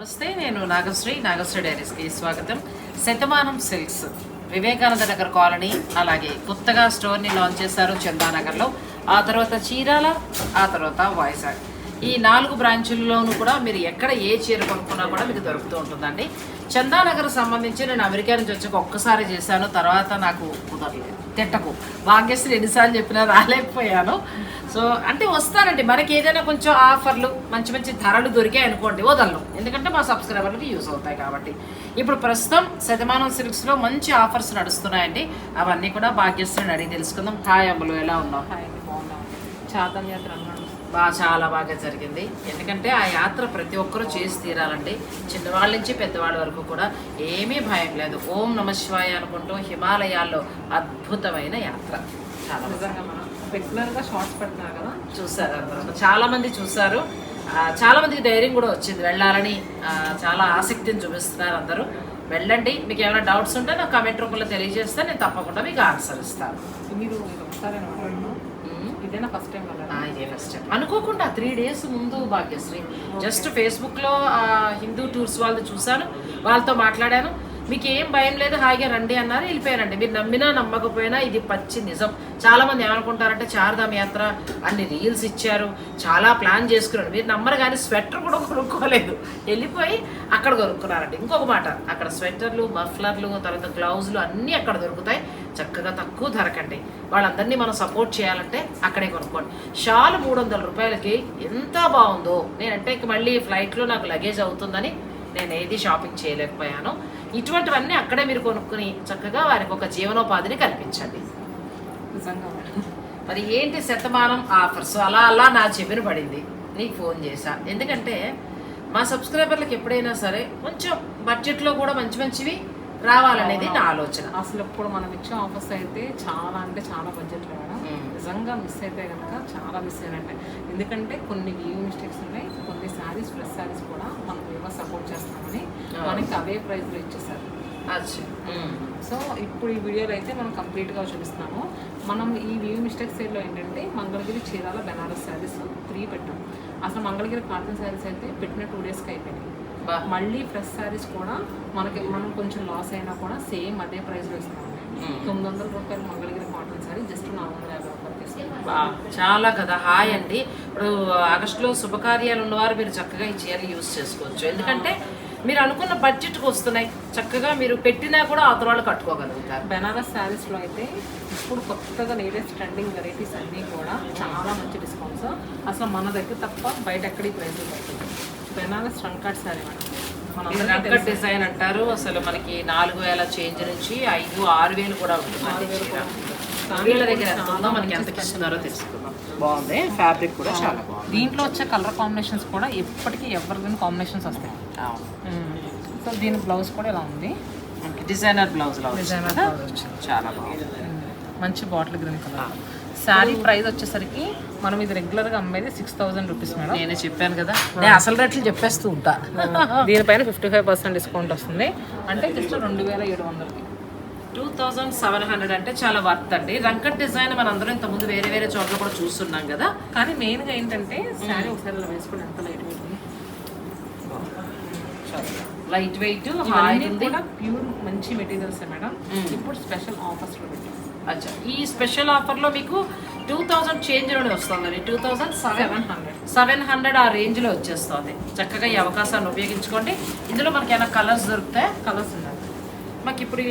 నమస్తే నేను నాగశ్రీ. నాగశ్రీ డైరీస్కి స్వాగతం. శతమానం సిల్క్స్. వివేకానంద నగర్ కాలనీ అలాగే కొత్తగా స్టోర్ని లాంచ్ చేశారు చందానగర్లో. ఆ తర్వాత చీరాల ఆ తర్వాత వైజాగ్. ఈ నాలుగు బ్రాంచుల్లోనూ కూడా మీరు ఎక్కడ ఏ చీర కొనుక్కున్నా కూడా మీకు దొరుకుతూ ఉంటుందండి. చందానగర్ సంబంధించి నేను అమెరికా నుంచి వచ్చాక ఒక్కసారి చేశాను తర్వాత నాకు కుదరలేదు. తిట్టకు. భాగ్యశ్రీ ఎన్నిసార్లు చెప్పినా రాలేకపోయాను. సో అంటే వస్తానండి. మనకి ఏదైనా కొంచెం ఆఫర్లు మంచి మంచి ధరలు దొరికాయి అనుకోండి వదలను. ఎందుకంటే మా సబ్స్క్రైబర్లకి యూస్ అవుతాయి కాబట్టి. ఇప్పుడు ప్రస్తుతం శతమానం సిల్క్స్లో మంచి ఆఫర్స్ నడుస్తున్నాయండి. అవన్నీ కూడా భాగ్యశ్రీని అడిగి తెలుసుకుందాం. హాయ్ అమ్మలు ఎలా ఉన్నావు? హాయ్ అండి. బాగున్నాం చాతన్యాత్ర బాగా చాలా బాగా జరిగింది. ఎందుకంటే ఆ యాత్ర ప్రతి ఒక్కరూ చేసి తీరాలండి. చిన్నవాళ్ళ నుంచి పెద్దవాళ్ళ వరకు కూడా ఏమీ భయం లేదు. ఓం నమ శివాయ అనుకుంటూ హిమాలయాల్లో అద్భుతమైన యాత్ర. చాలా రెగ్యులర్గా షార్ట్స్ పెడుతున్నారు కదా? చూసారు అందరూ. చాలా మంది చూసారు. ఆ, చాలా మందికి ధైర్యం కూడా వచ్చింది. వెళ్ళాలని చాలా ఆసక్తిని చూపిస్తున్నారు అందరూ. వెళ్ళండి. మీకు ఏమైనా డౌట్స్ ఉంటే నాకు కమెంట్ రూపంలో తెలియజేస్తే నేను తప్పకుండా మీకు ఆన్సర్ ఇస్తాను. మీరు ఒకసారి. ఇదేనా ఫస్ట్ టైం వెళ్ళాలి ఇదే ఫస్ట్ టైం అనుకోకుండా త్రీ డేస్ ముందు భాగ్యశ్రీ. జస్ట్ ఫేస్బుక్లో హిందూ టూర్స్ వాళ్ళు చూశాను. వాళ్ళతో మాట్లాడాను. మీకు ఏం భయం లేదు హాయిగా రండి అన్నారు. వెళ్ళిపోయారండి. మీరు నమ్మినా నమ్మకపోయినా ఇది పచ్చి నిజం. చాలా మంది ఏమనుకుంటారంటే చార్ధామ్ యాత్ర అన్ని రీల్స్ ఇచ్చారు. చాలా ప్లాన్ చేసుకున్నారు మీరు నమ్మరు కానీ స్వెటర్ కూడా కొనుక్కోలేదు. వెళ్ళిపోయి అక్కడ కొనుక్కున్నారండి. ఇంకొక మాట అక్కడ స్వెటర్లు మఫ్లర్లు తర్వాత గ్లౌజులు అన్నీ అక్కడ దొరుకుతాయి. చక్కగా తక్కువ ధరకండి. వాళ్ళందరినీ మనం సపోర్ట్ చేయాలంటే అక్కడే కొనుక్కోండి. షాల్ మూడు వందల రూపాయలకి ఎంత బాగుందో నేనంటే ఇంక మళ్ళీ ఫ్లైట్లో నాకు లగేజ్ అవుతుందని నేను ఏది షాపింగ్ చేయలేకపోయాను. ఇటువంటివన్నీ అక్కడే మీరు కొనుక్కుని చక్కగా వారికి ఒక జీవనోపాధిని కల్పించండి. నిజంగా. మరి ఏంటి శతమానం ఆఫర్స్ అలా అలా నా చెవిన పడింది. నీకు ఫోన్ చేశా. ఎందుకంటే మా సబ్స్క్రైబర్లకు ఎప్పుడైనా సరే కొంచెం బడ్జెట్లో కూడా మంచి మంచివి రావాలనేది నా ఆలోచన. అసలు ఇప్పుడు మనం ఇచ్చే ఆఫర్స్ అయితే చాలా అంటే చాలా బడ్జెట్ మేడం. మ్మ్. నిజంగా మిస్ అయితే కనుక చాలా మిస్ అయినట్టే. ఎందుకంటే కొన్ని వ్యూ మిస్టేక్స్ ఉన్నాయి కొన్ని శారీస్ ఫ్రెష్ శారీస్ కూడా మనం ఏమో సపోర్ట్ చేస్తామని. మనకి అవే ప్రైస్లో ఇచ్చేసారు. సో ఇప్పుడు ఈ వీడియోలో అయితే మనం కంప్లీట్గా చూపిస్తున్నాము. మనం ఈ వ్యూ మిస్టేక్ సైడ్లో ఏంటంటే మంగళగిరి చీరాల బెనారస్ శారీస్ త్రీ పెట్టాం. అసలు మంగళగిరి కాటన్ శారీస్ అయితే పెట్టిన టూ డేస్కి అయిపోయినాయి. మళ్ళీ ఫ్రెష్ శారీస్ కూడా మనకి మనం కొంచెం లాస్ అయినా కూడా సేమ్ అదే ప్రైస్లో మ్మ్. తొమ్మిది వందల రూపాయలు మంగళగిరి కాటన్ శారీ జస్ట్ నాలుగు వందల యాభై బా చాలా కదా హాయ్ అండి. ఇప్పుడు ఆగస్టులో శుభకార్యాలు ఉన్నవారు మీరు చక్కగా ఈ చీర యూస్ చేసుకోవచ్చు. ఎందుకంటే మీరు అనుకున్న బడ్జెట్కి వస్తున్నాయి. చక్కగా మీరు పెట్టినా కూడా అవతల వాళ్ళు కట్టుకోగలుగుతారు. బెనారస్ శారీస్లో అయితే ఇప్పుడు కొత్తగా లేటెస్ట్ ట్రెండింగ్ వెరైటీస్ అన్నీ కూడా చాలా మంచి డిస్కౌంట్స్ అసలు మన దగ్గర తప్ప బయట ఎక్కడి ప్రైస్ బెనారస్ ట్రంకాట్ శారీ మేడం. రంకట్. డిజైన్ అంటారు. అసలు మనకి నాలుగు వేల చేంజ్ నుంచి ఐదు ఆరు వేలు కూడా వీళ్ళ దగ్గర మనకి ఎంత ఇస్తున్నారో తెలుసుకుందాం. బాగుంది. ఫ్యాబ్రిక్ కూడా చాలా బాగుంది. దీంట్లో వచ్చే కలర్ కాంబినేషన్స్ కూడా ఎప్పటికీ ఎవరికైనా కాంబినేషన్స్ వస్తాయి. సో దీని బ్లౌజ్ కూడా ఇలా ఉంది. మనకి డిజైనర్ బ్లౌజ్ వచ్చింది. చాలా బాగుంది. మంచి bottle green colour sari price వచ్చేసరికి మనం ఇది రెగ్యులర్గా అమ్మేది సిక్స్ థౌసండ్ రూపీస్ మేడం. నేనే చెప్పాను కదా. నేను అసలు రేట్లు చెప్పేస్తూ ఉంటా. దీనిపైన ఫిఫ్టీ ఫైవ్ పర్సెంట్ డిస్కౌంట్ వస్తుంది. అంటే జస్ట్ రెండు వేల ఏడు వందలకి. టూ థౌజండ్ సెవెన్ హండ్రెడ్ అంటే చాలా వర్త్ అండి. రంకట్ డిజైన్ మన అందరం ఇంతకుముందు వేరే వేరే చోట్ల కూడా చూస్తున్నాం కదా. కానీ మెయిన్గా ఏంటంటే శారీ ఒకసారి ఇలా వేసుకుని ఎంత light weight light weight pure మంచి మెటీరియల్స్ మేడం. ఇప్పుడు స్పెషల్ ఆఫర్స్లో పెట్టాం. అచ్చా. ఈ స్పెషల్ ఆఫర్లో మీకు టూ థౌజండ్ చేంజ్లోనే వస్తుందండి. Two thousand seven hundred. Seven hundred ఆ రేంజ్లో వచ్చేస్తుంది. చక్కగా ఈ అవకాశాన్ని ఉపయోగించుకోండి. ఇందులో మనకి ఏమైనా కలర్స్ దొరుకుతాయి? కలర్స్ ఉన్నాయి. మాకు ఇప్పుడు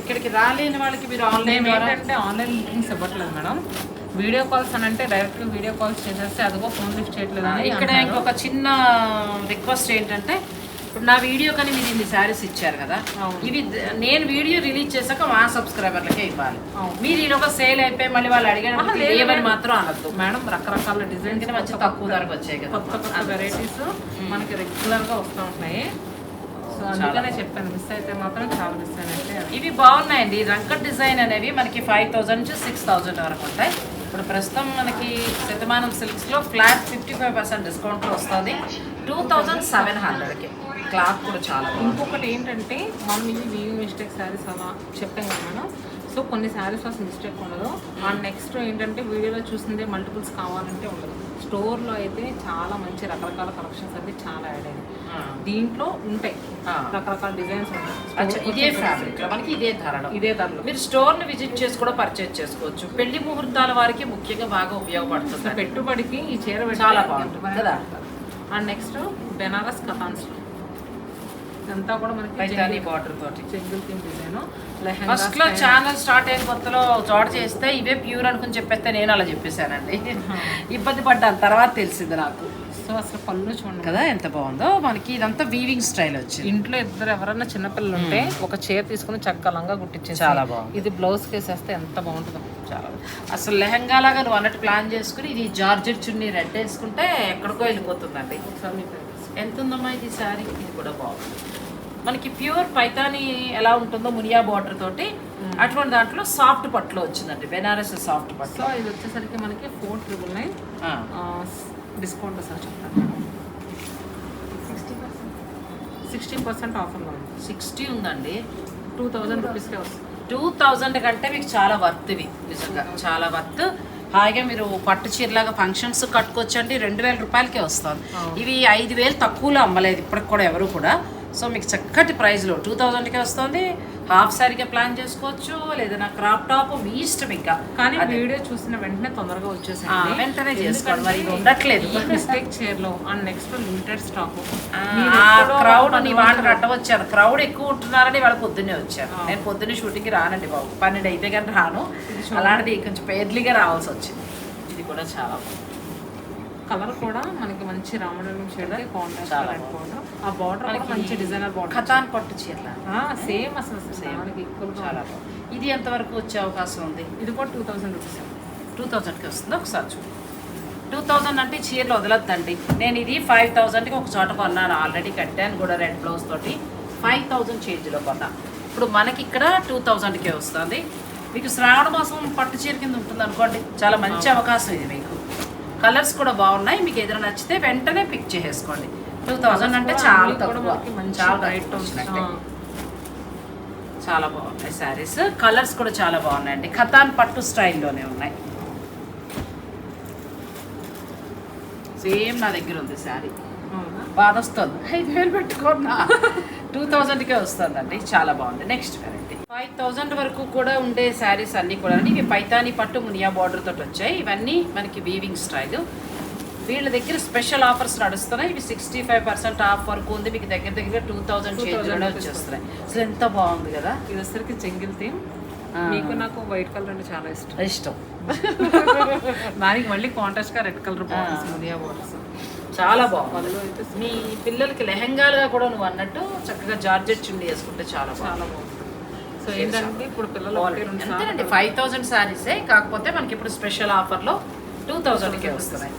ఇక్కడికి రాలేని వాళ్ళకి మీరు ఆన్లైన్ ఏంటంటే ఆన్లైన్ బుకింగ్స్ ఇవ్వట్లేదు మేడం. వీడియో కాల్స్ అని అంటే డైరెక్ట్గా వీడియో కాల్స్ చేసేస్తే అదిగో ఫోన్ లిఫ్ట్ చేయట్లేదు ఇక్కడ. ఇంకొక చిన్న రిక్వెస్ట్ ఏంటంటే ఇప్పుడు నా వీడియో కానీ మీరు ఇన్ని శారీస్ ఇచ్చారు కదా. ఇవి నేను వీడియో రిలీజ్ చేశాక మా సబ్స్క్రైబర్లకే ఇవ్వాలి. మీరు ఈ ఒక సేల్ అయిపోయి మళ్ళీ వాళ్ళు అడిగారు ఏమని. మాత్రం అనద్దు. మేడం రకరకాల డిజైన్స్ ఎందుకంటే మంచి తక్కువ ధరకు వచ్చాయి కదా. కొత్త కొత్త వెరైటీస్ మనకి రెగ్యులర్గా వస్తూ ఉంటాయి సో అందుకనే చెప్పాను మిస్ అయితే మాత్రం చాలా మిస్ అయినట్టే ఇవి బాగున్నాయండి. రంకట్ డిజైన్ అనేవి మనకి ఫైవ్ థౌజండ్ నుంచి సిక్స్ థౌజండ్ వరకు ఉంటాయి. ఇప్పుడు ప్రస్తుతం మనకి Shatamanam సిల్క్స్లో flat fifty five percent discount వస్తుంది. టూ థౌజండ్ సెవెన్ హండ్రెడ్కి. క్లాత్ కూడా చాలా ఇంకొకటి ఏంటంటే మనం ఇవి వీవింగ్ మిస్టేక్ శారీస్ అలా చెప్పాం కదా మేడం సో కొన్ని శారీస్ అసలు మిస్టేక్ ఉండదు. అండ్ నెక్స్ట్ ఏంటంటే వీడియోలో చూసిందే మల్టిపుల్స్ కావాలంటే ఉండదు. స్టోర్లో అయితే చాలా మంచి రకరకాల కలెక్షన్స్ అయితే చాలా యాడ్ అయ్యాయి దీంట్లో ఉంటాయి. ఆ. రకరకాల డిజైన్స్ ఉంటాయి ఇదే ఫ్యాబ్రిక్ మనకి ఇదే ధరలో. ఇదే ధరలో. మీరు స్టోర్ని విజిట్ చేసి కూడా పర్చేజ్ చేసుకోవచ్చు. పెళ్ళి ముహూర్తాల వారికి ముఖ్యంగా బాగా ఉపయోగపడుతుంది. పెట్టుబడికి ఈ చీర చాలా బాగుంటుంది బాగా కదా? అండ్ నెక్స్ట్ బెనారస్ కథాన్స్ ఇదంతా కూడా మనకి బార్డర్ తోటి. చెంగుల్ థీమ్ డిజైన్ ఫస్ట్లో ఛానల్ స్టార్ట్ అయిన కొత్తలో జాడ్ చేస్తే ఇవే ప్యూర్ అనుకుని చెప్పేస్తే నేను అలా చెప్పేశానండి. ఇబ్బంది పడ్డాను. తర్వాత తెలిసింది నాకు. సో అసలు పళ్ళు చూడండి కదా ఎంత బాగుందో. మనకి ఇదంతా వీవింగ్ స్టైల్ వచ్చింది. ఇంట్లో ఇద్దరు ఎవరైనా చిన్నపిల్లలు ఉంటే ఒక చీర తీసుకుని చక్కలంగా కుట్టించేసి చాలా బాగుంది. ఇది బ్లౌజ్ కేసేస్తే ఎంత బాగుంటుందో. చాలా. అసలు లెహంగా లాగా నువ్వు అన్నట్టు ప్లాన్ చేసుకుని ఇది జార్జెట్ చున్నీ రెడ్ వేసుకుంటే ఎక్కడికో వెళ్ళిపోతుందండి. ఎంత ఉందమ్మా ఇది శారీ? ఇది కూడా బాగుంది. మనకి ప్యూర్ పైతాని ఎలా ఉంటుందో మునియా బార్డర్ తోటి అటువంటి దాంట్లో సాఫ్ట్ పట్టులో వచ్చిందండి. బెనారస్ సాఫ్ట్ పట్టు సో ఇది వచ్చేసరికి మనకి four triple nine. Discount sir చెప్తాను. సిక్స్టీ పర్సెంట్ ఆఫర్లో ఉంది సిక్స్టీ ఉందండి. టూ థౌజండ్ రూపీస్కే వస్తుంది. టూ థౌజండ్ కంటే మీకు చాలా వర్త్ ఇవి నిజంగా. చాలా వర్త్ హాయిగా మీరు పట్టు చీరలాగా ఫంక్షన్స్ కట్టుకోవచ్చండి. రెండు వేల రూపాయలకే వస్తుంది. ఇవి ఐదు వేలు తక్కువలో అమ్మలేదు ఇప్పటికి కూడా ఎవరు కూడా. సో మీకు చక్కటి ప్రైస్లో టూ థౌజండ్కే వస్తుంది. హాఫ్ శారీగా ప్లాన్ చేసుకోవచ్చు లేదా నా క్రాప్ టాప్ మీ ఇష్టం ఇంకా. కానీ వీడియో చూసిన వెంటనే తొందరగా వచ్చేసాయి ఆ, వెంటనే చేసుకోండి మరి ఉండట్లేదు. మిస్టేక్ చైర్లో and next limited stock crowd నీ మాట రట్టవచ్చారు క్రౌడ్ ఎక్కువ ఉంటున్నారని వాళ్ళు పొద్దున్నే వచ్చారు. నేను పొద్దున్నే షూటింగ్కి రానండి బాబు. పన్నెండు అయితే కానీ రాను. అలాంటిది కొంచెం ఎర్లీగా రావాల్సి వచ్చింది. ఇది కూడా చాలా బాగుంది కలర్ కూడా మనకి మంచి రామడంగం షేడ్ కాంట్రాస్ట్ కలర్ ఆ బార్డర్ మంచి డిజైనర్ బార్డర్ పట్టు చీరల? సేమ్ అసలు సేమ్ మనకి ఈక్వల్ చాలా ఇది ఎంతవరకు వచ్చే అవకాశం ఉంది? ఇది కూడా టూ థౌసండ్ రూపీస్ టూ థౌజండ్కి వస్తుంది. ఒకసారి చూడు. టూ థౌజండ్ అంటే చీరలు వదలొద్దండి. నేను ఇది ఫైవ్ థౌజండ్కి ఒక చోట కొన్నాను. ఆల్రెడీ కట్టాను కూడా రెడ్ బ్లౌజ్ తోటి. ఫైవ్ థౌజండ్ చేంజ్లో కొన్నా. ఇప్పుడు మనకి ఇక్కడ టూ థౌజండ్కే వస్తుంది. మీకు శ్రావణ మాసం పట్టు చీర కింద ఉంటుంది అనుకోండి. చాలా మంచి అవకాశం ఇది మీకు. కలర్స్ కూడా బాగున్నాయి. మీకు ఏదైనా నచ్చితే వెంటనే పిక్ చేసేసుకోండి. టూ థౌజండ్ అంటే చాలా తక్కువ. చాలా వచ్చినట్టే. చాలా బాగున్నాయి శారీస్ కలర్స్ కూడా చాలా బాగున్నాయండి. ఖతాన్ పట్టు స్టైల్లోనే ఉన్నాయి. సేమ్ నా దగ్గర ఉంది శారీ బాధ వస్తుంది ఐదు వేలు పెట్టుకున్నా. టూ థౌజండ్కే వస్తుందండి. చాలా బాగుంది. నెక్స్ట్ వెరైటీ ఫైవ్ థౌజండ్ వరకు కూడా ఉండే శారీస్ అన్నీ కూడా ఇవి పైతాని పట్టు మునియా బార్డర్ తోటి వచ్చాయి. ఇవన్నీ మనకి వీవింగ్ స్టైల్ వీళ్ళ దగ్గర స్పెషల్ ఆఫర్స్ నడుస్తున్నాయి. ఇవి సిక్స్టీ ఫైవ్ పర్సెంట్ ఆఫ్ వరకు ఉంది. మీకు దగ్గర దగ్గర టూ థౌజండ్ చేంజ్లోనే వచ్చేస్తున్నాయి. అసలు ఎంత బాగుంది కదా? ఇది వచ్చరికి చెంగిల్ థీమ్. మీకు నాకు వైట్ కలర్ అంటే చాలా ఇష్టం. ఇష్టం. దానికి మళ్ళీ కాంట్రాస్ట్గా రెడ్ కలర్ బార్డర్స్ మునియా బార్డర్స్. చాలా బాగుంది. మీ పిల్లలకి లెహంగాలుగా కూడా నువ్వు అన్నట్టు చక్కగా జార్జెట్ చుండి వేసుకుంటే చాలా బాగుంది. చాలా బాగుంది. సో ఏంటంటే ఇప్పుడు పిల్లలు ఫైవ్ థౌజండ్ శారీసే కాకపోతే మనకి ఇప్పుడు స్పెషల్ ఆఫర్లో టూ థౌజండ్కే వస్తున్నాయి.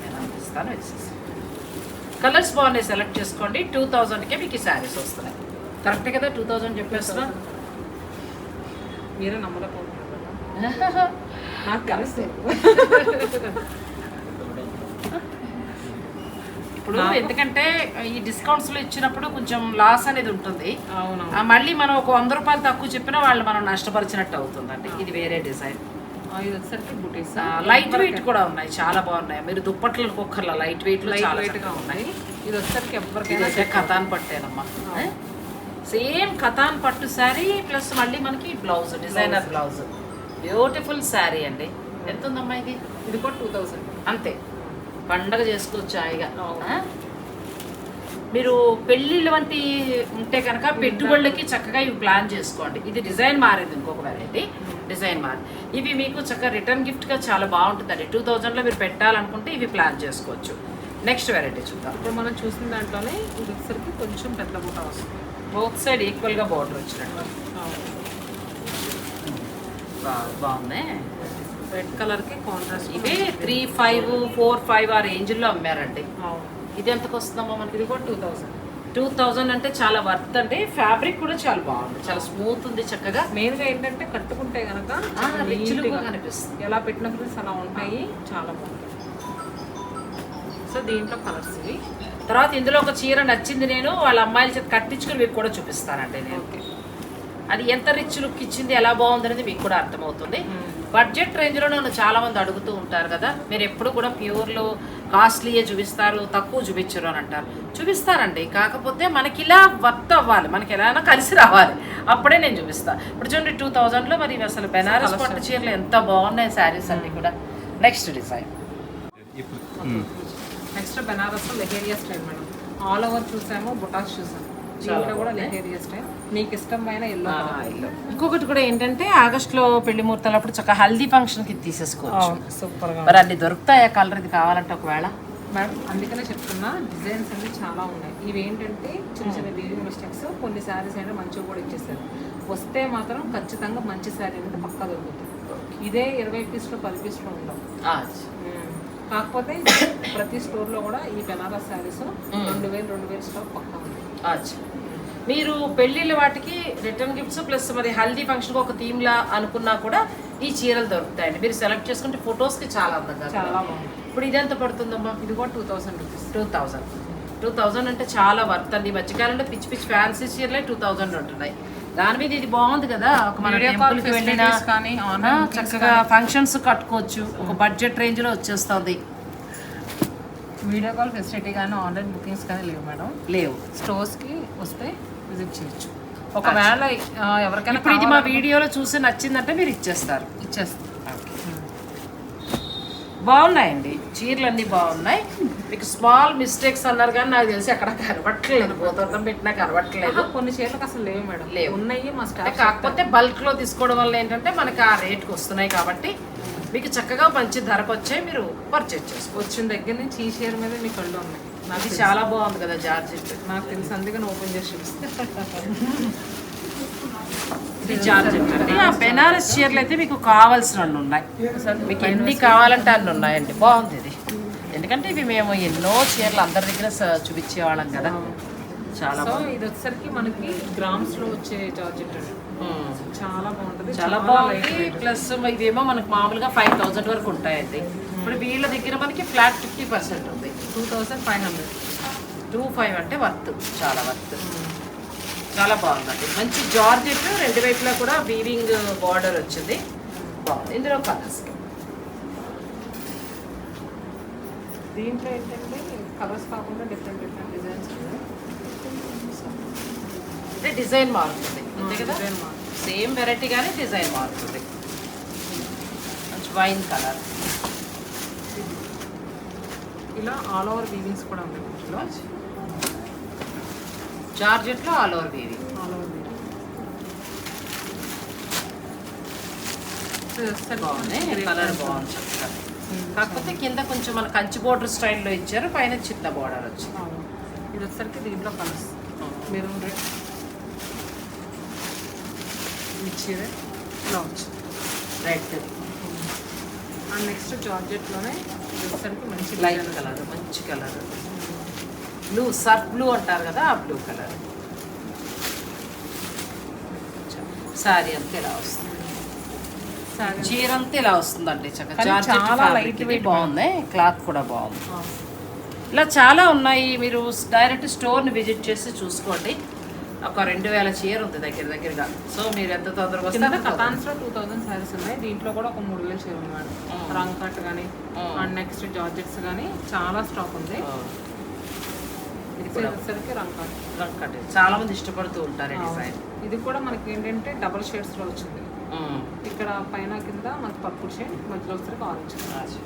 నేను అందిస్తాను వేసేసి. కలర్స్ బాగున్నాయి సెలెక్ట్ చేసుకోండి. టూ థౌజండ్కే మీకు ఈ శారీస్ వస్తున్నాయి. కరెక్ట్ కదా? టూ థౌజండ్ చెప్పేస్తున్నా? మీరే నమ్మలేకపోతున్నారు? కదా నాకు తెలుసు ఇప్పుడు ఎందుకంటే ఈ డిస్కౌంట్స్లో ఇచ్చినప్పుడు కొంచెం లాస్ అనేది ఉంటుంది. మళ్ళీ మనం ఒక వంద రూపాయలు తక్కువ చెప్పినా వాళ్ళు మనం నష్టపరిచినట్టు అవుతుందండి. ఇది వేరే డిజైన్. లైట్ వెయిట్ కూడా ఉన్నాయి. చాలా బాగున్నాయి. మీరు దుప్పట్ల కుక్కర్ల లైట్ వెయిట్ చాలా వెయిట్గా చక్కగా ఉన్నాయి ఇది ఇది ఎవరికైనా కథాన్ పట్టేనమ్మా. సేమ్ కథాన్ పట్టు శారీ ప్లస్ మళ్ళీ మనకి blouse designer blouse. Beautiful sari అండి. ఎంత ఉందమ్మా ఇది? ఇది కూడా టూ థౌసండ్ అంతే. పండగ చేసుకోవచ్చు హాయిగా? మీరు పెళ్ళిళ్ళ వంటి ఉంటే కనుక పెట్టుబడులకి చక్కగా ఇవి ప్లాన్ చేసుకోండి. ఇది డిజైన్ మారింది ఇంకొక వెరైటీ డిజైన్ మారి ఇవి మీకు చక్కగా రిటర్న్ గిఫ్ట్గా చాలా బాగుంటుందండి. టూ థౌజండ్లో మీరు పెట్టాలనుకుంటే ఇవి ప్లాన్ చేసుకోవచ్చు. నెక్స్ట్ వెరైటీ చూద్దాం. ఇప్పుడు మనం చూసిన దాంట్లోనే వచ్చరికి కొంచెం పెద్ద బుట్ట వస్తుంది. బోత్ సైడ్ ఈక్వల్గా బార్డర్ వచ్చినట్టు. బాగుంది. రెడ్ కలర్కి కాంట్రాస్ట్ ఇవి త్రీ ఫైవ్ ఫోర్ ఫైవ్ ఆ రేంజ్లో అమ్మారండి. అవును. ఇది ఎంతకు వస్తుందమ్మా మనకి? ఇది కూడా టూ థౌసండ్ టూ థౌజండ్ అంటే చాలా వర్త్ అండి. ఫ్యాబ్రిక్ కూడా చాలా బాగుంది. చాలా స్మూత్ ఉంది చక్కగా. మెయిన్గా ఏంటంటే కట్టుకుంటే గనక ఆ, చాలా rich neat look గా కనిపిస్తుంది. ఎలా పెట్టిన అలా ఉంటాయి. చాలా బాగుంటాయి. సో దీంట్లో కలర్స్ ఇవి. తర్వాత ఇందులో ఒక చీర నచ్చింది నేను. వాళ్ళ అమ్మాయిల చేత కట్టించుకుని మీకు కూడా చూపిస్తానండి నేను. అది ఎంత రిచ్ లుక్ ఇచ్చింది ఎలా బాగుంది అనేది మీకు కూడా అర్థమవుతుంది. బడ్జెట్ రేంజ్లో నన్ను చాలా మంది అడుగుతూ ఉంటారు కదా మీరు ఎప్పుడు కూడా ప్యూర్లు కాస్ట్లీయే చూపిస్తారు తక్కువ చూపించరు అని అంటారు. చూపిస్తారండి కాకపోతే మనకి ఇలా వర్త్ అవ్వాలి మనకి ఎలా అయినా కలిసి రావాలి. అప్పుడే నేను చూపిస్తా. ఇప్పుడు చూడండి టూ థౌజండ్లో మరి అసలు బెనారస్ పట్టు చీరలు ఎంత బాగున్నాయి శారీస్ అన్ని కూడా. Next design next Banaras leheriya style madam. All over చూసాము బుటాస్ చూసాము. దీంట్లో కూడా లెహేరియా స్టైల్ మీకు ఇష్టమైన ఎల్లో ఇంకొకటి కూడా ఏంటంటే ఆగస్ట్లో పెళ్ళి ముహూర్తాలప్పుడు చక్కగా హల్దీ ఫంక్షన్కి తీసేసుకోవచ్చు. సూపర్గా మరి అన్ని దొరుకుతాయా కలర్ ఇది కావాలంటే ఒకవేళ? మేడం అందుకనే చెప్తున్నా డిజైన్స్ అన్ని చాలా ఉన్నాయి. ఇవి ఏంటంటే చిన్న చిన్న వీవింగ్ మిస్టేక్స్ కొన్ని శారీస్ అయినా మంచిగా కూడా ఇచ్చేసారు వస్తే మాత్రం ఖచ్చితంగా మంచి శారీ అంటే పక్కా దొరుకుతుంది. ఇదే ఇరవై పీస్లో పది పీస్లో ఉండవు. కాకపోతే ప్రతి స్టోర్లో కూడా ఈ బెనారస్ శారీస్ రెండు వేలు రెండు వేలు స్టాక్ పక్కా ఉంది. మీరు పెళ్ళిళ్ళ వాటికి రిటర్న్ గిఫ్ట్స్ ప్లస్ మరి హల్దీ ఫంక్షన్కి ఒక థీమ్ లా అనుకున్నా కూడా ఈ చీరలు దొరుకుతాయండి. మీరు సెలెక్ట్ చేసుకుంటే ఫొటోస్కి చాలా అందంగా చాలా ఇప్పుడు ఇది ఎంత పడుతుందమ్మా? ఇది కూడా two thousand rupees two thousand two thousand అంటే చాలా వర్త్ అండి. ఈ మధ్యకాలంలో పిచ్చి పిచ్చి ఫ్యాన్సీ చీరలే టూ థౌజండ్ ఉంటున్నాయి. దాని మీద ఇది బాగుంది కదా. ఒక మన టెంపుల్కి వెళ్ళినా చక్కగా ఫంక్షన్స్ కట్టుకోవచ్చు. ఒక బడ్జెట్ రేంజ్లో వచ్చేస్తుంది. వీడియో కాల్ ఫెసిలిటీ కానీ ఆన్లైన్ బుకింగ్స్ కానీ లేవు మేడం. లేవు. స్టోర్స్కి వస్తే విజిట్ చేయొచ్చు ఒకవేళ ఎవరికైనా ఇప్పుడు ఇది మా వీడియోలో చూసి నచ్చిందంటే మీరు ఇచ్చేస్తారు. ఇచ్చేస్తాం బాగున్నాయండి. చీరలు అన్నీ బాగున్నాయి. మీకు స్మాల్ మిస్టేక్స్ అన్నారు కానీ నాకు తెలిసి అక్కడ కనబట్టలేదు పోతాం పెట్టినా కనబట్టలేదు కొన్ని చీరలకు అసలు లేవు మేడం. లేవు. ఉన్నాయి మా స్టాఫ్ కాకపోతే బల్క్లో తీసుకోవడం వల్ల ఏంటంటే మనకి ఆ రేట్కి వస్తున్నాయి కాబట్టి మీకు చక్కగా మంచి ధరకు వచ్చాయి. మీరు పర్చేజ్ చేసుకోవచ్చు. వచ్చిన దగ్గర నుంచి ఈ చీర మీద మీ కళ్ళు ఉన్నాయి. నాకు చాలా బాగుంది కదా జార్జెట్ నాకు తెలుసు అందుకని ఓపెన్ చేసి ఇది జార్జెట్ అండి. ఆ బెనారస్ చీరలు అయితే మీకు కావాల్సిన ఉన్నాయి. మీకు ఎన్ని కావాలంటే అన్ని ఉన్నాయండి. బాగుంది ఇది. ఎందుకంటే ఇవి మేము ఎన్నో చీరలు అందరి దగ్గర చూపించేవాళ్ళం కదా. చాలా సో ఇది వచ్చేసరికి మనకి గ్రామ్స్లో వచ్చే జార్జెట్. చాలా బాగుంటుంది. చాలా బాగుంది. ప్లస్ ఇవేమో మనకు మామూలుగా ఫైవ్ థౌసండ్ వరకు ఉంటాయండి. ఇప్పుడు వీళ్ళ దగ్గర మనకి ఫ్లాట్ ఫిఫ్టీ పర్సెంట్ ఉంది. Two thousand five hundred. Two five అంటే వర్త్ చాలా వర్త్. చాలా బాగుందండి. మంచి జార్జెట్ రెండు వైపులా కూడా వీవింగ్ బార్డర్ వచ్చింది. బాగుంది. ఇందులో కలర్స్. దీంట్లో ఏంటంటే కలర్స్ కాకుండా డిఫరెంట్ డిఫరెంట్ డిజైన్స్ అంటే డిజైన్ మారుతుంది. అంతే కదా? సేమ్ వెరైటీ కానీ డిజైన్ మారుతుంది. మంచి వైన్ కలర్. ఇలా ఆల్ ఓవర్ వీవింగ్స్ కూడా ఉన్నాయి వీటిలో జార్జెట్లో all over weaving all over బాగుంది. కలర్. బాగుంది చక్కగా కాకపోతే కింద కొంచెం మన కంచి బోర్డర్ స్టైల్లో ఇచ్చారు పైన చిన్న బోర్డర్ వచ్చింది. ఇది వచ్చేసరికి దీంట్లో కలర్స్ మెరూన్ రెడ్ మిర్చి రెడ్ ఇలా వచ్చింది రెడ్ అండ్ నెక్స్ట్ జార్జెట్లోనే ఇది వచ్చేసరికి మంచి లైట్. కలర్ మంచి కలర్ బ్లూ సర్ఫ్ బ్లూ అంటారు కదా ఆ బ్లూ కలర్ సారీ అంతా ఇలా వస్తుంది. చీర అంతా ఇలా వస్తుందండి చాలా weight బాగుంది క్లాత్ కూడా బాగుంది. ఇలా చాలా ఉన్నాయి మీరు డైరెక్ట్ స్టోర్ని విజిట్ చేసి చూసుకోండి. ఒక రెండు వేల చీర ఉంది దగ్గర దగ్గరగా. సో మీరు ఎంత తొందరగా వస్తే కింద అంత తొందరగా. కటాన్స్లో టూ థౌసండ్ శారీస్ ఉన్నాయి. దీంట్లో కూడా ఒక మూడు వేలు చీర ఉన్నాయి Mm. రంగ్ కట్ కానీ. అండ్ నెక్స్ట్ జార్జెట్స్ కానీ చాలా స్టాక్ ఉంది. వచ్చేసరికి రంగ్ కట్. రంగు కట్టే చాలా మంది ఇష్టపడుతూ ఉంటారు డిజైన్. ఇది కూడా మనకి ఏంటంటే డబల్ షేడ్స్లో వచ్చింది. ఇక్కడ పైన కింద మనకి పర్పుల్ షేడ్ మధ్యలో వచ్చేసరికి ఆరెంజ్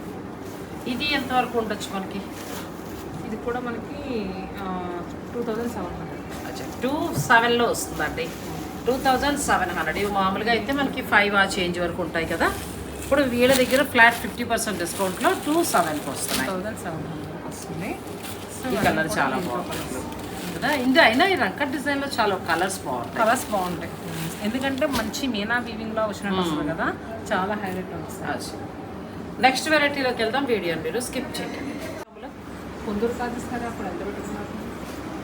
ఇది ఎంతవరకు ఉండొచ్చు మనకి? ఇది కూడా మనకి టూ థౌజండ్ సెవెన్ హండ్రెడ్ అచ్చా టూ సెవెన్లో వస్తుందండి. టూ థౌజండ్ సెవెన్ హండ్రెడ్ ఇవి మామూలుగా అయితే మనకి ఫైవ్ ఆ చేంజ్ వరకు ఉంటాయి కదా. ఇప్పుడు వీళ్ళ దగ్గర ఫ్లాట్ ఫిఫ్టీ పర్సెంట్ డిస్కౌంట్లో టూ సెవెన్కి వస్తున్నాయి. థౌజండ్ సెవెన్ హండ్రెడ్ వస్తుంది. ఈ కలర్ చాలా colours. కదా. ఇందు అయినా ఈ రంకట్ డిజైన్లో చాలా కలర్స్ బాగుంటాయి. కలర్స్ బాగుంటాయి. ఎందుకంటే మంచి మీనా వీవింగ్లో వచ్చినట్టు వస్తుంది కదా. చాలా హైలైట్ ఉంటుంది నెక్స్ట్ వెరైటీలోకి వెళ్దాం. వీడియోని మీరు స్కిప్ చేయండి కొందరు కాదు. సరే అప్పుడు ఎంత పెట్టుకున్నారు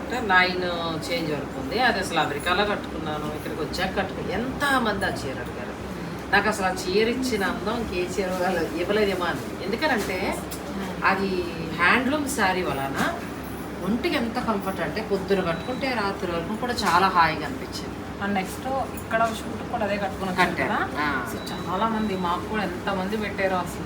అంటే నైన్ చేంజ్ వరకు ఉంది అది అసలు అమెరికాలో కట్టుకున్నాను ఇక్కడికి వచ్చాక కట్టుకున్నాను ఎంత మంది ఆ చీర అడిగారు? నాకు అసలు ఆ చీర ఇచ్చిన అందం ఇంకే చీర ఇవ్వలేదేమో అని. ఎందుకనంటే అది హ్యాండ్లూమ్ శారీ వలన ఒంటికి ఎంత కంఫర్ట్ అంటే పొద్దున కట్టుకుంటే రాత్రి వరకు కూడా చాలా హాయిగా అనిపించింది. అండ్ నెక్స్ట్ ఇక్కడ షూట్ కూడా అదే కట్టుకుని వచ్చారు కట్టారు. కదా? ఆ. సో చాలా మంది మాకు కూడా ఎంత మంది పెట్టారో అసలు.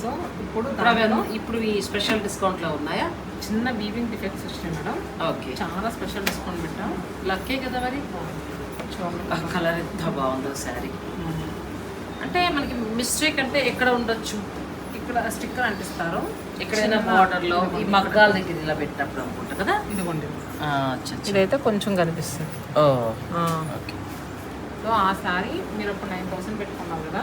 సో ఇప్పుడు దానిలో ఇప్పుడు ఈ స్పెషల్ డిస్కౌంట్లో ఉన్నాయా? చిన్న వీవింగ్ డిఫెక్ట్స్ వచ్చినాయి మేడం. ఓకే. చాలా స్పెషల్ డిస్కౌంట్ పెట్టాం. లక్కే కదా మరి? చూడండి. కలర్ ఎంత బాగుందో శారీ అంటే మనకి మిస్టేక్ అంటే ఎక్కడ ఉండొచ్చు? ఇక్కడ స్టిక్కర్ అంటిస్తారు. ఎక్కడైనా చిన్న బార్డర్లో ఈ. మగ్గాల దగ్గర ఇలా పెట్టినప్పుడు అనుకుంటా కదా? ఇదిగోండి. ఇదైతే కొంచెం కనిపిస్తుంది. ఓకే. సో ఆ సారీ మీరు ఇప్పుడు నైన్ థౌసండ్ పెట్టుకున్నారు కదా.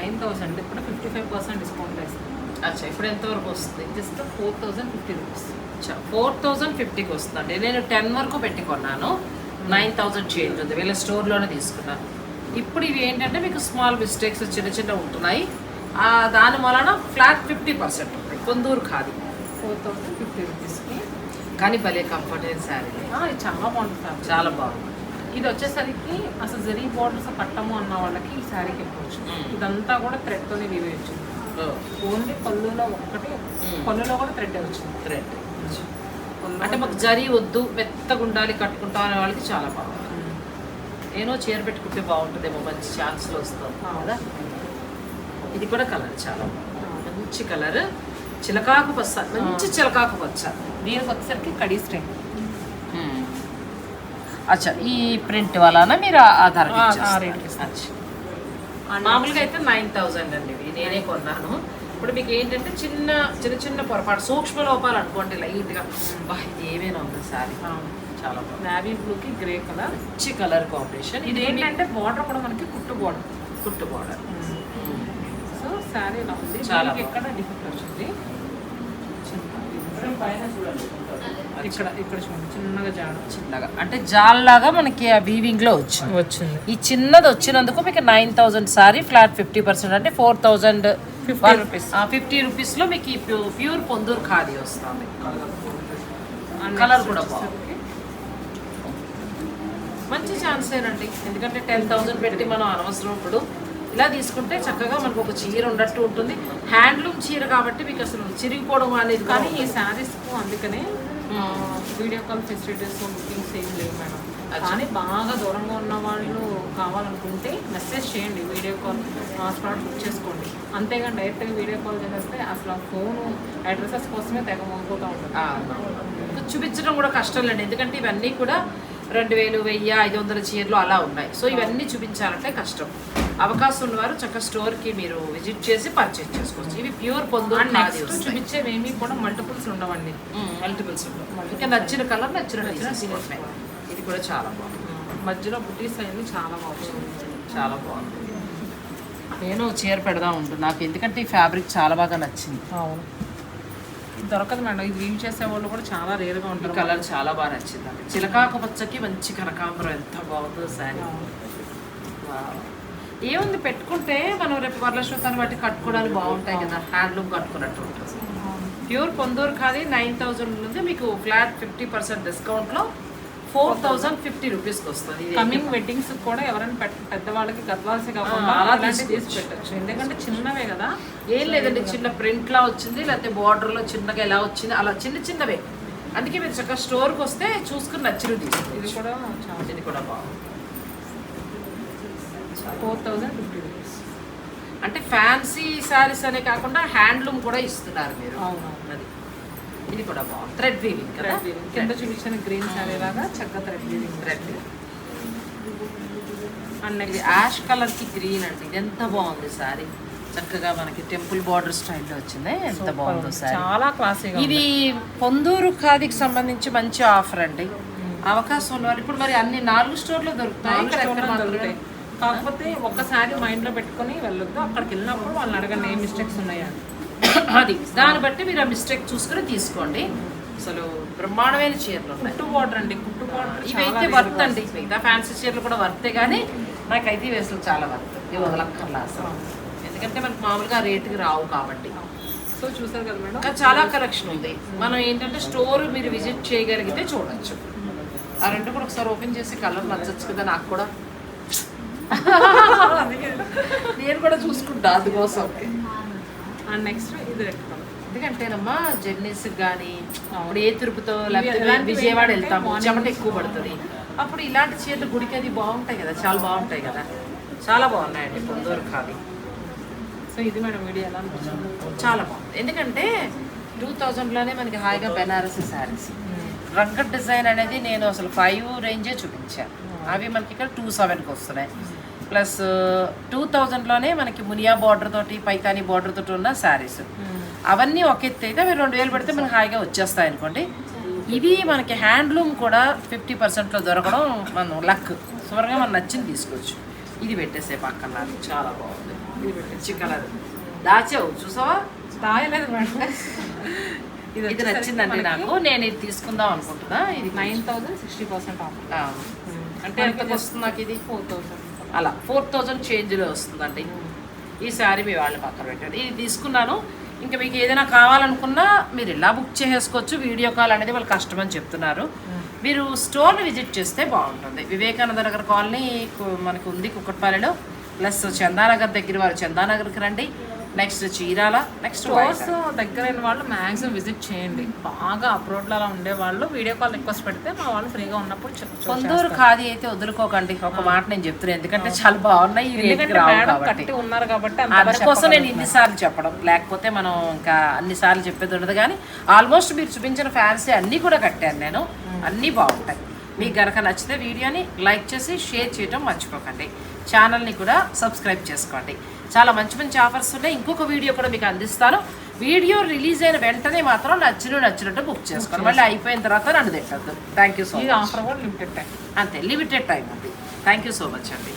నైన్ థౌసండ్ ఇప్పుడు ఫిఫ్టీ ఫైవ్ పర్సెంట్ డిస్కౌంట్ వేస్తాం అచ్చా ఇప్పుడు ఎంతవరకు వస్తుంది? Just four thousand fifty rupees four thousand ఫిఫ్టీకి వస్తుందండి. నేను టెన్ వరకు పెట్టి కొన్నాను. నైన్ థౌజండ్ చేంజ్ ఉంది. వీళ్ళ స్టోర్లోనే తీసుకున్నాను. ఇప్పుడు ఇవి ఏంటంటే మీకు స్మాల్ మిస్టేక్స్ చిన్న చిన్న ఉంటున్నాయి. ఆ, దాని వలన ఫ్లాట్ ఫిఫ్టీ పర్సెంట్ ఉంటుంది కొందూరు ఖాదీ ఫోర్ థౌసండ్ ఫిఫ్టీ రూపీస్కి కానీ భలే కంఫర్ట్ అయిన శారీ చాలా బాగుంటుంది. చాలా బాగుంది. ఇది వచ్చేసరికి అసలు జరీ బోర్డర్స్ కట్టము అన్న వాళ్ళకి ఈ శారీకి ఇవ్వచ్చు. ఇదంతా కూడా థ్రెడ్తోనే వివేయచ్చు ఓన్లీ పళ్ళులో ఒక్కటి. పళ్ళులో కూడా థ్రెడ్ వచ్చింది. థ్రెడ్ అంటే మాకు జరీ వద్దు మెత్తగా ఉండాలి కట్టుకుంటాం అనే వాళ్ళకి చాలా బాగుంది మ్మ్. నేను చీర పెట్టుకుంటే బాగుంటుందేమో మంచి ఛాన్స్లో వస్తాం కదా? ఇది కూడా కలర్ చాలా మంచి కలర్ చిలకాకు పచ్చ మంచి చిలకాకు పచ్చ. దీనికి వచ్చేసరికి కడీ స్టైల్ అచ్చా ఈ ప్రింట్ వలన మీరు ఆ- ఆధార్. మామూలుగా అయితే నైన్ థౌజండ్ అండి ఇవి. నేనే కొన్నాను. ఇప్పుడు మీకు ఏంటంటే చిన్న చిన్న చిన్న పొరపాటు సూక్ష్మ లోపాలు అనుకోండి లైట్గా. బా ఇది ఏమైనా ఉంది సారీ? చాలా బాగుంది. నావీ బ్లూకి గ్రే కలర్ మంచి కలర్ కాంబినేషన్ ఇది ఇది ఏంటంటే బార్డర్ కూడా మనకి కుట్టు బార్డర్ కుట్టు బార్డర్ సో శారీ ఇలా ఉంది? చాలా ఎక్కడ డిఫెక్ట్ వచ్చింది ఇక్కడ ఇక్కడ చూడండి చిన్నగా జాడ. చిన్నగా. అంటే జాల్లాగా మనకి ఆ వీవింగ్లో వచ్చింది. వచ్చింది. ఈ చిన్నది వచ్చినందుకు మీకు nine thousand sorry flat fifty percent అంటే ఫోర్ థౌసండ్ 50 rupees. ఫిఫ్టీ రూపీస్లో మీకు ప్యూర్ పొందూరు ఖాదీ వస్తుంది. Next కూడా వచ్చేసరికి మంచి ఛాన్సేనండి ఎందుకంటే టెన్ థౌసండ్ పెట్టి మనం అనవసరం ఇప్పుడు ఇలా తీసుకుంటే చక్కగా మనకు ఒక చీర ఉన్నట్టు ఉంటుంది. హ్యాండ్లూమ్ చీర కాబట్టి మీకు అసలు చిరిగిపోవడం అనేది కానీ ఈ శారీస్ అందుకనే వీడియో కాల్ ఫెసిలిటీస్ బుకింగ్స్ ఏం లేవు మేడం. కానీ బాగా దూరంగా ఉన్న వాళ్ళు కావాలనుకుంటే మెసేజ్ చేయండి వీడియో కాల్ స్పాట్ బుక్ చేసుకోండి. అంతేగాని డైరెక్ట్గా వీడియో కాల్ చేసేస్తే అసలు ఫోన్ అడ్రసెస్ కోసమే తెగ మోగిపోతూ ఉంటుంది చూపించడం కూడా కష్టం లేండి. ఎందుకంటే ఇవన్నీ కూడా రెండు వేలు వెయ్యి ఐదు వందల చీరలు అలా ఉన్నాయి. సో ఇవన్నీ చూపించాలంటే కష్టం. అవకాశం ఉన్నవారు చక్కగా స్టోర్కి మీరు విజిట్ చేసి పర్చేస్ చేసుకోవచ్చు. ఇవి ప్యూర్ పొందు చూపించేవి ఏమి కూడా మల్టిపుల్స్ ఉండవండి. మల్టిపుల్స్ ఇంకా నచ్చిన కలర్ నచ్చిన నచ్చిన. ఇది కూడా చాలా బాగుంది. మధ్యలో బుటీస్ అయింది చాలా బాగుంది చాలా బాగుంది. నేను చీర పెడదాం ఉంటుంది నాకు ఎందుకంటే ఈ ఫ్యాబ్రిక్ చాలా బాగా నచ్చింది. అవును. ఇది దొరకదు మేడం. ఇది వీవ్ చేసే వాళ్ళు కూడా చాలా రేర్గా ఈ ఉంటారు. కలర్ చాలా బాగా నచ్చింది నాకు చిలకాకు పచ్చకి మంచి కనకాంబరం. ఎంత బాగుందో శారీ. ఏముంది పెట్టుకుంటే మనం రేపు వరలక్ష్మితాన్ని బట్టి కట్టుకోవడానికి బాగుంటాయి కదా. హ్యాండ్లూమ్ కట్టుకున్నట్టు ఉంటుంది. ప్యూర్ పొందూరు కాదు నైన్ థౌజండ్ ఉంది. మీకు ఫ్లాట్ ఫిఫ్టీ పర్సెంట్ డిస్కౌంట్లో ఫోర్ థౌజండ్ ఫిఫ్టీ రూపీస్కి వస్తుంది కమింగ్ వెడ్డింగ్స్ కూడా ఎవరైనా పెద్ద పెద్దవాళ్ళకి గద్వాల్సి కాకుండా ఆ, అలా అలాంటివి తీసి. పెట్టచ్చు. ఎందుకంటే చిన్నవే కదా. ఏం లేదండి చిన్న ప్రింట్ లా వచ్చింది లేకపోతే border లో చిన్నగా ఎలా వచ్చింది అలా చిన్న చిన్నవే. అందుకే మీరు చక్కగా స్టోర్కి వస్తే చూసుకుని నచ్చినవి ఇది కూడా చాలా ఇది కూడా బాగుంది. Four thousand fifty rupees. అంటే ఫ్యాన్సీ శారీస్ అనే కాకుండా హ్యాండ్లూమ్ కూడా ఇస్తున్నారు మీరు. అవునవును. అది. ఇది కూడా బాగుంది. థ్రెడ్ వీవింగ్ కదా? చూపించిన గ్రీన్ శారీ లాగా చక్కగా థ్రెడ్ వీవింగ్ థ్రెడ్ అండ్ ఇది యాష్ కలర్కి గ్రీన్ అండి. ఇది ఎంత బాగుంది సారీ చక్కగా మనకి టెంపుల్ బార్డర్ స్టైల్లో వచ్చింది. ఎంత బాగుందో సారీ చాలా క్లాసీగా ఇది పొందూరు ఖాదీకి సంబంధించి మంచి ఆఫర్ అండి. అవకాశం ఉన్న వాళ్ళు ఇప్పుడు మరి అన్ని నాలుగు స్టోర్లు దొరుకుతాయి. కాకపోతే ఒక్కసారి మైండ్లో పెట్టుకొని వెళ్ళొద్దు. అక్కడికి వెళ్ళినప్పుడు వాళ్ళని అడగండి ఏ మిస్టేక్స్ ఉన్నాయా. అది. దాన్ని బట్టి మీరు ఆ మిస్టేక్ చూసుకుని తీసుకోండి. అసలు బ్రహ్మాండమైన చీరలు. కుట్టు బార్డర్ అండి కుట్టు బార్డర్. ఇవైతే వర్త్ అండి. మిగతా ఫ్యాన్సీ చీరలు కూడా వర్తే కానీ నాకైతే ఇవి అసలు చాలా వర్త్ ఇవి వదలక్కర్లా అసలు. ఎందుకంటే మనకి మామూలుగా రేటుకి రావు కాబట్టి. సో చూసారు కదా మేడం? చాలా కలెక్షన్ ఉంది. మనం ఏంటంటే స్టోర్ మీరు విజిట్ చేయగలిగితే చూడొచ్చు. ఆ రెండు కూడా ఒకసారి ఓపెన్ చేసి కలర్ నచ్చచ్చు కదా నాకు కూడా. నేను కూడా చూసుకుంటా అందుకోసం. అండ్ నెక్స్ట్ ఇది రెడ్ కలర్ ఎందుకంటేనమ్మా జర్నీస్ కానీ అవును. ఇప్పుడు ఏ తిరుపతో లేకపోతే విజయవాడ వెళ్తాము చెమట ఎక్కువ పడుతుంది. అప్పుడు ఇలాంటి చీరలు గుడికి అది బాగుంటాయి కదా చాలా బాగుంటాయి కదా. చాలా బాగున్నాయండి పొందూరు ఖాళీ. సో ఇది మేడం వీడియో ఎలా అనిపించింది? చాలా బాగుంది. ఎందుకంటే టూ థౌజండ్లోనే మనకి హాయిగా బెనారసీ శారీస్. రంగట్ డిజైన్ అనేది నేను అసలు ఫైవ్ రేంజే చూపించాను. అవి మనకి ఇక్కడ టూ సెవెన్కి వస్తున్నాయి. ప్లస్ టూ థౌజండ్లోనే మనకి మునియా బార్డర్ తోటి పైతాని బార్డర్ తోటి ఉన్న శారీస్ అవన్నీ ఒక ఎత్తు అయితే అవి రెండు వేలు పెడితే మనకి హాయిగా వచ్చేస్తాయి అనుకోండి ఇవి మనకి హ్యాండ్లూమ్ కూడా ఫిఫ్టీ పర్సెంట్లో దొరకడం మనం లక్ త్వరగా మనం నచ్చింది తీసుకోవచ్చు. ఇది పెట్టేసే పక్కన నాకు చాలా బాగుంది. ఇది పెట్టేసి కలర్. దాచావు చూసావా? దాయలేదు మేడం. ఇది నచ్చిందండి నాకు. నేను ఇది తీసుకుందాం అనుకుంటున్నా. ఇది nine thousand sixty percent off ఆ, అంటే ఎంతకు వస్తుంది నాకు ఇది? ఫోర్ థౌసండ్ అలా ఫోర్ థౌజండ్ చేంజ్లో వస్తుందండి. ఈ శారీ మీ వాళ్ళు పక్కన పెట్టండి. ఇది తీసుకున్నాను. ఇంకా మీకు ఏదైనా కావాలనుకున్నా మీరు ఇలా బుక్ చేసేసుకోవచ్చు. వీడియో కాల్ అనేది వాళ్ళు కష్టం అని చెప్తున్నారు మీరు స్టోర్ని విజిట్ చేస్తే బాగుంటుంది. వివేకానంద నగర్ కాలనీ మనకు ఉంది కుక్కట్పల్లిలో. ప్లస్ చందానగర్ దగ్గర వారు చందానగర్కి రండి. నెక్స్ట్ చీరాల నెక్స్ట్ స్టోర్స్ దగ్గరైన వాళ్ళు మాక్సిమం విజిట్ చేయండి. బాగా అప్రోడ్లో అలా ఉండే వాళ్ళు వీడియో కాల్ రిక్వెస్ట్ పెడితే మా వాళ్ళు ఫ్రీగా ఉన్నప్పుడు కొందరు ఖాదీ అయితే వదులుకోకండి. ఒక మాట నేను చెప్తున్నాను ఎందుకంటే చాలా బాగున్నాయి కట్టి ఉన్నారు కాబట్టి అందుకోసం నేను ఇన్నిసార్లు చెప్పడం. లేకపోతే మనం ఇంకా అన్నిసార్లు చెప్పేది ఉండదు కానీ ఆల్మోస్ట్ మీరు చూపించిన ఫ్యాన్సీ అన్నీ కూడా కట్టాను నేను. అన్నీ బాగుంటాయి. మీకు గనక నచ్చితే వీడియోని లైక్ చేసి షేర్ చేయడం మర్చిపోకండి. ఛానల్ని కూడా సబ్స్క్రైబ్ చేసుకోండి. చాలా మంచి మంచి ఆఫర్స్ ఉన్నాయి. ఇంకొక వీడియో కూడా మీకు అందిస్తాను. వీడియో రిలీజ్ అయిన వెంటనే మాత్రం నచ్చిన నచ్చినట్టు బుక్ చేసుకోండి. మళ్ళీ అయిపోయిన తర్వాత నన్ను తిట్టద్దు. థ్యాంక్ యూ సో ఈ మచ్ ఆఫర్ కూడా లిమిటెడ్ టైం అంతే లిమిటెడ్ టైం ఉంది థ్యాంక్ యూ సో మచ్ అండి.